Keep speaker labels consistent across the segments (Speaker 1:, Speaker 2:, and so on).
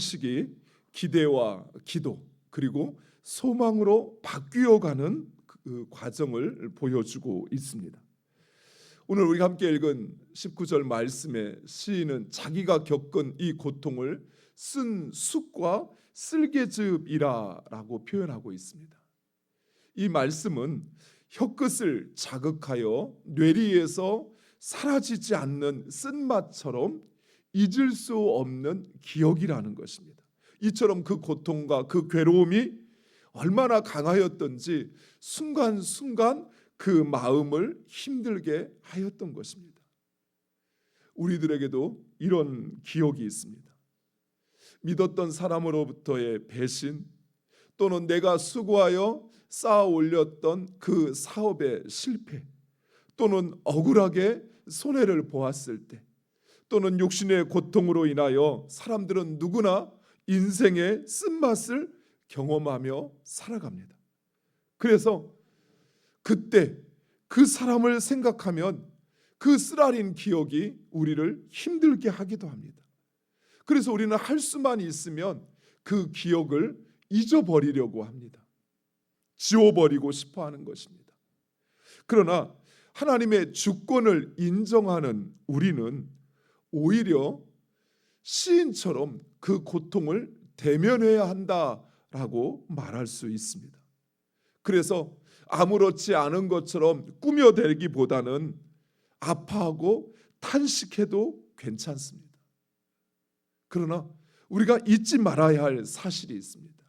Speaker 1: 식이 기대와 기도 그리고 소망으로 바뀌어가는 그 과정을 보여주고 있습니다. 오늘 우리가 함께 읽은 19절 말씀에 시인은 자기가 겪은 이 고통을 쓴 쑥과 쓸개즙이라라고 표현하고 있습니다. 이 말씀은 혀끝을 자극하여 뇌리에서 사라지지 않는 쓴맛처럼 잊을 수 없는 기억이라는 것입니다. 이처럼 그 고통과 그 괴로움이 얼마나 강하였던지 순간순간 그 마음을 힘들게 하였던 것입니다. 우리들에게도 이런 기억이 있습니다. 믿었던 사람으로부터의 배신 또는 내가 수고하여 쌓아 올렸던 그 사업의 실패 또는 억울하게 손해를 보았을 때 또는 육신의 고통으로 인하여 사람들은 누구나 인생의 쓴맛을 경험하며 살아갑니다. 그래서 그때 그 사람을 생각하면 그 쓰라린 기억이 우리를 힘들게 하기도 합니다. 그래서 우리는 할 수만 있으면 그 기억을 잊어버리려고 합니다. 지워버리고 싶어 하는 것입니다. 그러나 하나님의 주권을 인정하는 우리는 오히려 시인처럼 그 고통을 대면해야 한다라고 말할 수 있습니다. 그래서 아무렇지 않은 것처럼 꾸며대기보다는 아파하고 탄식해도 괜찮습니다. 그러나 우리가 잊지 말아야 할 사실이 있습니다.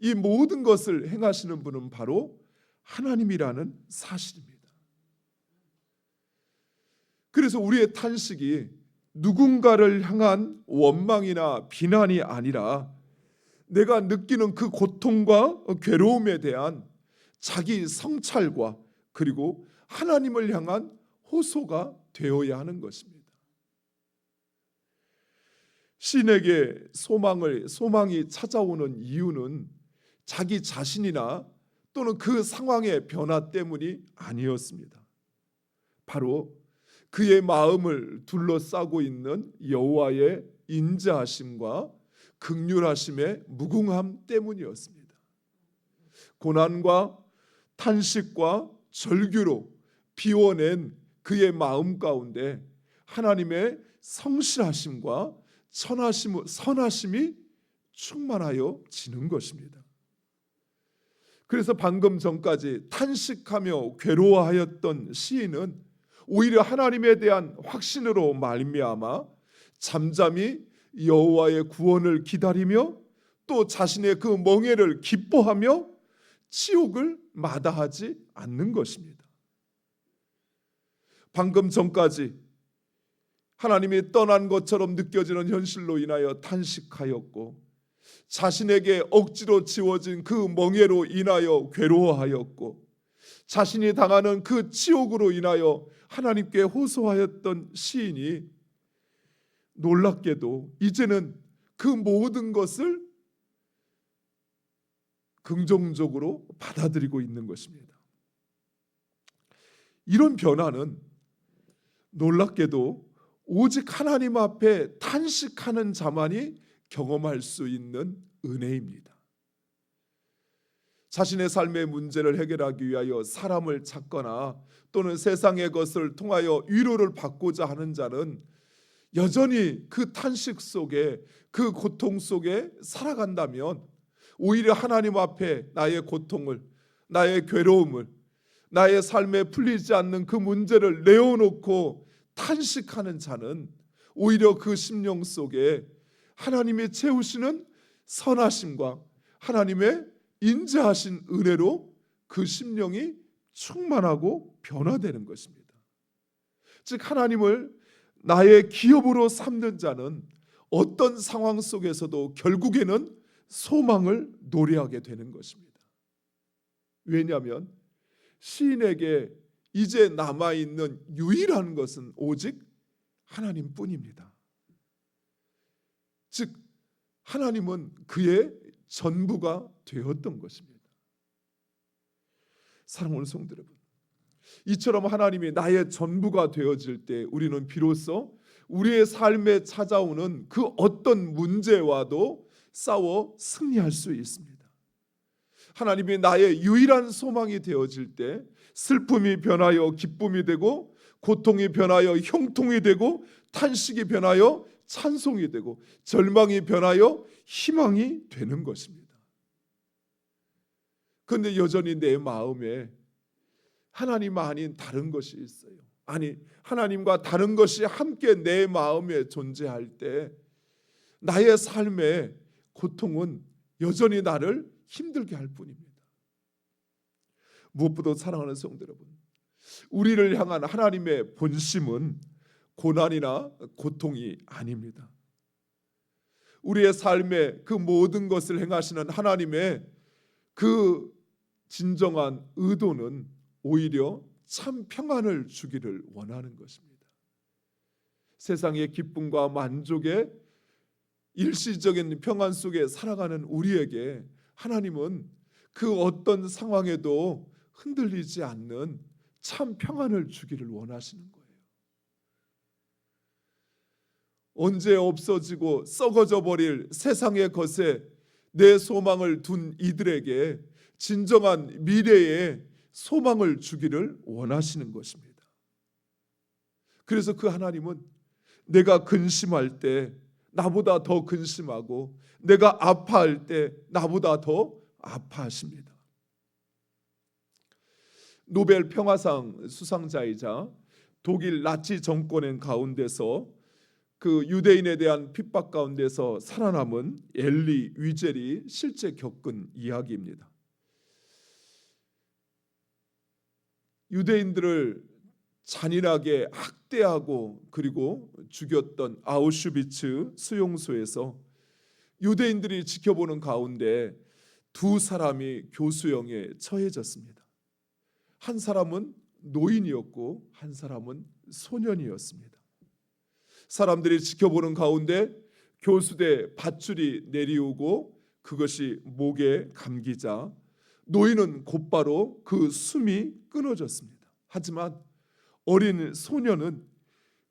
Speaker 1: 이 모든 것을 행하시는 분은 바로 하나님이라는 사실입니다. 그래서 우리의 탄식이 누군가를 향한 원망이나 비난이 아니라 내가 느끼는 그 고통과 괴로움에 대한 자기 성찰과 그리고 하나님을 향한 호소가 되어야 하는 것입니다. 신에게 소망을 소망이 찾아오는 이유는 자기 자신이나 또는 그 상황의 변화 때문이 아니었습니다. 바로 그의 마음을 둘러싸고 있는 여호와의 인자하심과 극률하심의 무궁함 때문이었습니다. 고난과 탄식과 절규로 비워낸 그의 마음 가운데 하나님의 성실하심과 선하심, 선하심이 충만하여 지는 것입니다. 그래서 방금 전까지 탄식하며 괴로워하였던 시인은 오히려 하나님에 대한 확신으로 말미암아 잠잠히 여호와의 구원을 기다리며 또 자신의 그 멍에를 기뻐하며 치욕을 마다하지 않는 것입니다. 방금 전까지 하나님이 떠난 것처럼 느껴지는 현실로 인하여 탄식하였고 자신에게 억지로 지워진 그 멍에로 인하여 괴로워하였고 자신이 당하는 그 치욕으로 인하여 하나님께 호소하였던 시인이 놀랍게도 이제는 그 모든 것을 긍정적으로 받아들이고 있는 것입니다. 이런 변화는 놀랍게도 오직 하나님 앞에 탄식하는 자만이 경험할 수 있는 은혜입니다. 자신의 삶의 문제를 해결하기 위하여 사람을 찾거나 또는 세상의 것을 통하여 위로를 받고자 하는 자는 여전히 그 탄식 속에 그 고통 속에 살아간다면 오히려 하나님 앞에 나의 고통을 나의 괴로움을 나의 삶에 풀리지 않는 그 문제를 내어놓고 탄식하는 자는 오히려 그 심령 속에 하나님의 채우시는 선하심과 하나님의 인자하신 은혜로 그 심령이 충만하고 변화되는 것입니다. 즉 하나님을 나의 기업으로 삼는 자는 어떤 상황 속에서도 결국에는 소망을 노래하게 되는 것입니다. 왜냐하면 시인에게 이제 남아 있는 유일한 것은 오직 하나님뿐입니다. 즉 하나님은 그의 전부가 되었던 것입니다. 사랑하는 성도 여러분, 이처럼 하나님이 나의 전부가 되어질 때 우리는 비로소 우리의 삶에 찾아오는 그 어떤 문제와도 싸워 승리할 수 있습니다. 하나님이 나의 유일한 소망이 되어질 때 슬픔이 변하여 기쁨이 되고 고통이 변하여 형통이 되고 탄식이 변하여 찬송이 되고 절망이 변하여 희망이 되는 것입니다. 그런데 여전히 내 마음에 하나님 아닌 다른 것이 있어요. 아니 하나님과 다른 것이 함께 내 마음에 존재할 때 나의 삶의 고통은 여전히 나를 힘들게 할 뿐입니다. 무엇보다 사랑하는 성도 여러분, 우리를 향한 하나님의 본심은 고난이나 고통이 아닙니다. 우리의 삶의 그 모든 것을 행하시는 하나님의 그 진정한 의도는 오히려 참 평안을 주기를 원하는 것입니다. 세상의 기쁨과 만족의 일시적인 평안 속에 살아가는 우리에게 하나님은 그 어떤 상황에도 흔들리지 않는 참 평안을 주기를 원하시는 거예요. 언제 없어지고 썩어져 버릴 세상의 것에 내 소망을 둔 이들에게 진정한 미래의 소망을 주기를 원하시는 것입니다. 그래서 그 하나님은 내가 근심할 때 나보다 더 근심하고 내가 아파할 때 나보다 더 아파하십니다. 노벨 평화상 수상자이자 독일 나치 정권의 가운데서 그 유대인에 대한 핍박 가운데서 살아남은 엘리 위젤이 실제 겪은 이야기입니다. 유대인들을 잔인하게 학대하고 그리고 죽였던 아우슈비츠 수용소에서 유대인들이 지켜보는 가운데 두 사람이 교수형에 처해졌습니다. 한 사람은 노인이었고 한 사람은 소년이었습니다. 사람들이 지켜보는 가운데 교수대 밧줄이 내리우고 그것이 목에 감기자 노인은 곧바로 그 숨이 끊어졌습니다. 하지만 어린 소년은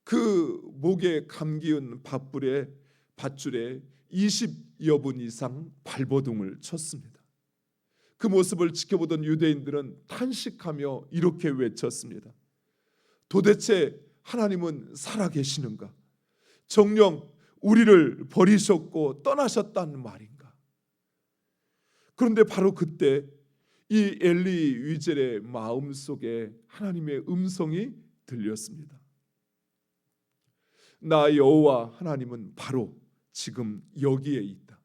Speaker 1: 그 목에 감기운 밧불에 밧줄에 20여 분 이상 발버둥을 쳤습니다. 그 모습을 지켜보던 유대인들은 탄식하며 이렇게 외쳤습니다. 도대체 하나님은 살아계시는가? 정령 우리를 버리셨고 떠나셨다는 말인가? 그런데 바로 그때 이 엘리 위젤의 마음 속에 하나님의 음성이 들렸습니다. 나 여호와 하나님은 바로 지금 여기에 있다.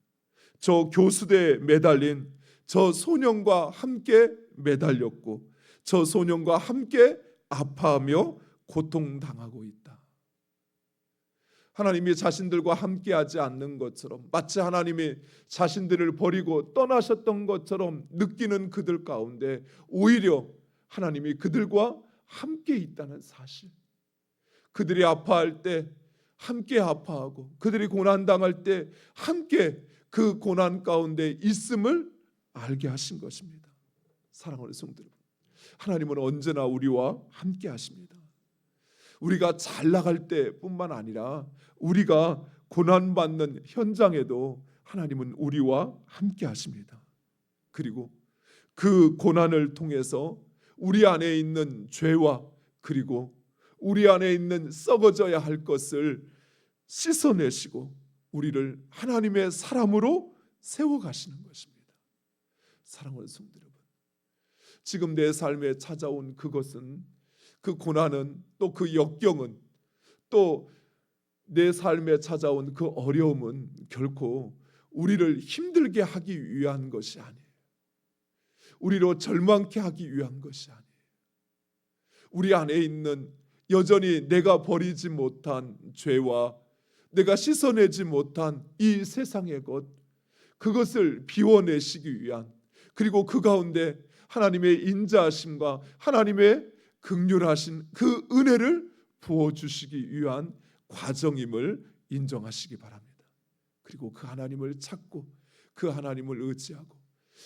Speaker 1: 저 교수대에 매달린 저 소년과 함께 매달렸고 저 소년과 함께 아파하며 고통당하고 있다. 하나님이 자신들과 함께하지 않는 것처럼 마치 하나님이 자신들을 버리고 떠나셨던 것처럼 느끼는 그들 가운데 오히려 하나님이 그들과 함께 있다는 사실. 그들이 아파할 때 함께 아파하고 그들이 고난 당할 때 함께 그 고난 가운데 있음을 알게 하신 것입니다. 사랑하는 여러분. 하나님은 언제나 우리와 함께 하십니다. 우리가 잘 나갈 때뿐만 아니라 우리가 고난 받는 현장에도 하나님은 우리와 함께 하십니다. 그리고 그 고난을 통해서 우리 안에 있는 죄와 그리고 우리 안에 있는 썩어져야 할 것을 씻어내시고 우리를 하나님의 사람으로 세워 가시는 것입니다. 사랑하는 성도 여러분. 지금 내 삶에 찾아온 그것은 그 고난은 또 그 역경은 또 내 삶에 찾아온 그 어려움은 결코 우리를 힘들게 하기 위한 것이 아니에요. 우리로 절망케 하기 위한 것이 아니에요. 우리 안에 있는 여전히 내가 버리지 못한 죄와 내가 씻어내지 못한 이 세상의 것 그것을 비워내시기 위한 그리고 그 가운데 하나님의 인자하심과 하나님의 극률하신 그 은혜를 부어 주시기 위한 과정임을 인정하시기 바랍니다. 그리고 그 하나님을 찾고 그 하나님을 의지하고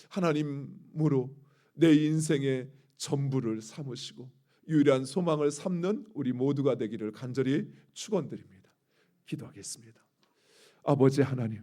Speaker 1: 하나님으로 내 인생의 전부를 삼으시고 유일한 소망을 삼는 우리 모두가 되기를 간절히 축원드립니다. 기도하겠습니다. 아버지 하나님,